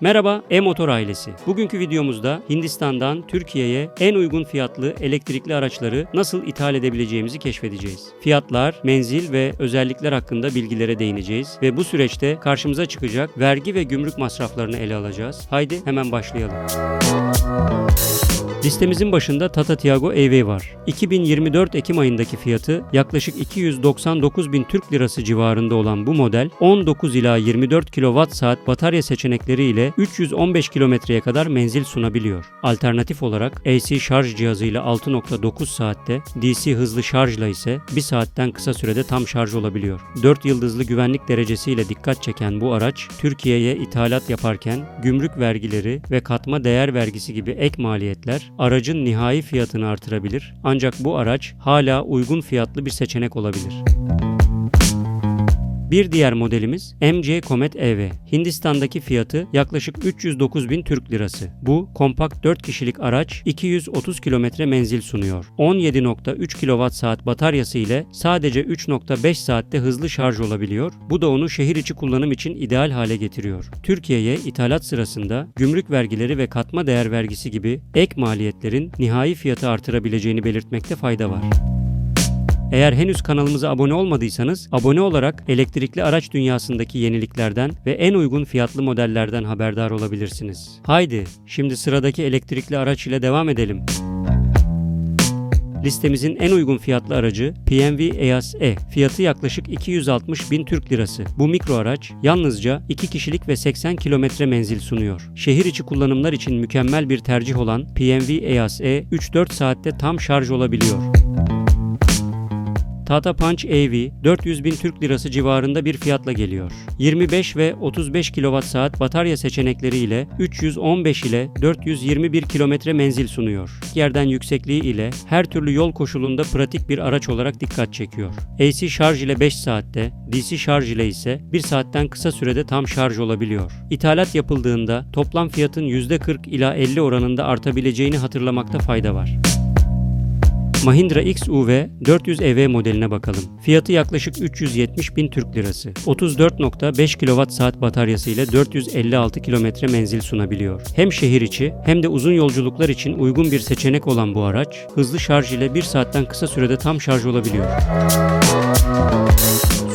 Merhaba E-Motor ailesi. Bugünkü videomuzda Hindistan'dan Türkiye'ye en uygun fiyatlı elektrikli araçları nasıl ithal edebileceğimizi keşfedeceğiz. Fiyatlar, menzil ve özellikler hakkında bilgilere değineceğiz ve bu süreçte karşımıza çıkacak vergi ve gümrük masraflarını ele alacağız. Haydi hemen başlayalım. Listemizin başında Tata Tiago EV var. 2024 Ekim ayındaki fiyatı yaklaşık 299 bin Türk lirası civarında olan bu model 19 ila 24 kWh batarya seçenekleri ile 315 kilometreye kadar menzil sunabiliyor. Alternatif olarak AC şarj cihazıyla 6.9 saatte, DC hızlı şarjla ise 1 saatten kısa sürede tam şarj olabiliyor. 4 yıldızlı güvenlik derecesiyle dikkat çeken bu araç Türkiye'ye ithalat yaparken gümrük vergileri ve katma değer vergisi gibi ek maliyetler aracın nihai fiyatını artırabilir ancak bu araç hala uygun fiyatlı bir seçenek olabilir. Bir diğer modelimiz MC Comet EV. Hindistan'daki fiyatı yaklaşık 309 bin Türk lirası. Bu kompakt 4 kişilik araç 230 kilometre menzil sunuyor. 17.3 kWh bataryası ile sadece 3.5 saatte hızlı şarj olabiliyor. Bu da onu şehir içi kullanım için ideal hale getiriyor. Türkiye'ye ithalat sırasında gümrük vergileri ve katma değer vergisi gibi ek maliyetlerin nihai fiyatı artırabileceğini belirtmekte fayda var. Eğer henüz kanalımıza abone olmadıysanız abone olarak elektrikli araç dünyasındaki yeniliklerden ve en uygun fiyatlı modellerden haberdar olabilirsiniz. Haydi şimdi sıradaki elektrikli araç ile devam edelim. Listemizin en uygun fiyatlı aracı PMV EAS E. Fiyatı yaklaşık 260 bin Türk lirası. Bu mikro araç yalnızca 2 kişilik ve 80 kilometre menzil sunuyor. Şehir içi kullanımlar için mükemmel bir tercih olan PMV EAS E 3-4 saatte tam şarj olabiliyor. Tata Punch AV 400 bin Türk lirası civarında bir fiyatla geliyor. 25 ve 35 kWh batarya seçenekleri ile 315 ile 421 kilometre menzil sunuyor. Yerden yüksekliği ile her türlü yol koşulunda pratik bir araç olarak dikkat çekiyor. AC şarj ile 5 saatte, DC şarj ile ise 1 saatten kısa sürede tam şarj olabiliyor. İthalat yapıldığında toplam fiyatın %40 ila 50 oranında artabileceğini hatırlamakta fayda var. Mahindra XUV 400 EV modeline bakalım. Fiyatı yaklaşık 370 bin Türk lirası. 34.5 kWh bataryası ile 456 kilometre menzil sunabiliyor. Hem şehir içi hem de uzun yolculuklar için uygun bir seçenek olan bu araç, hızlı şarj ile 1 saatten kısa sürede tam şarj olabiliyor.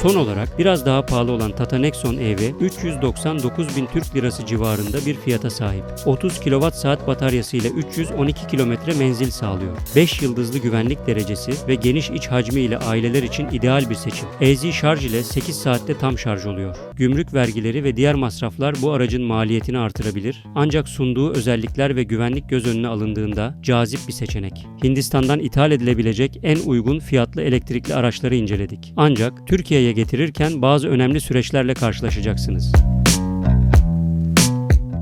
Son olarak biraz daha pahalı olan Tata Nexon EV 399 bin Türk lirası civarında bir fiyata sahip. 30 kWh bataryası ile 312 kilometre menzil sağlıyor. 5 yıldızlı güvenlik derecesi ve geniş iç hacmi ile aileler için ideal bir seçim. EZ şarj ile 8 saatte tam şarj oluyor. Gümrük vergileri ve diğer masraflar bu aracın maliyetini artırabilir. Ancak sunduğu özellikler ve güvenlik göz önüne alındığında cazip bir seçenek. Hindistan'dan ithal edilebilecek en uygun fiyatlı elektrikli araçları inceledik. Ancak Türkiye'ye getirirken bazı önemli süreçlerle karşılaşacaksınız.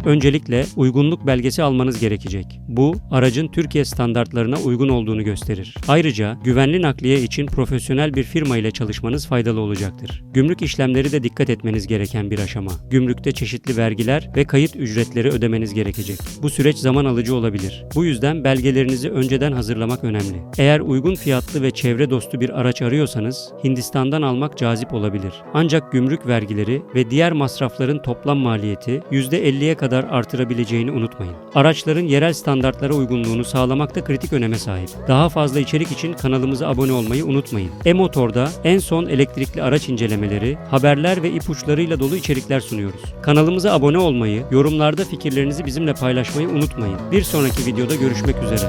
Öncelikle uygunluk belgesi almanız gerekecek. Bu, aracın Türkiye standartlarına uygun olduğunu gösterir. Ayrıca güvenli nakliye için profesyonel bir firma ile çalışmanız faydalı olacaktır. Gümrük işlemleri de dikkat etmeniz gereken bir aşama. Gümrükte çeşitli vergiler ve kayıt ücretleri ödemeniz gerekecek. Bu süreç zaman alıcı olabilir. Bu yüzden belgelerinizi önceden hazırlamak önemli. Eğer uygun fiyatlı ve çevre dostu bir araç arıyorsanız Hindistan'dan almak cazip olabilir. Ancak gümrük vergileri ve diğer masrafların toplam maliyeti %50'ye kadar kadar artırabileceğini unutmayın. Araçların yerel standartlara uygunluğunu sağlamakta kritik öneme sahip. Daha fazla içerik için kanalımıza abone olmayı unutmayın. E-Motor'da en son elektrikli araç incelemeleri, haberler ve ipuçlarıyla dolu içerikler sunuyoruz. Kanalımıza abone olmayı, yorumlarda fikirlerinizi bizimle paylaşmayı unutmayın. Bir sonraki videoda görüşmek üzere.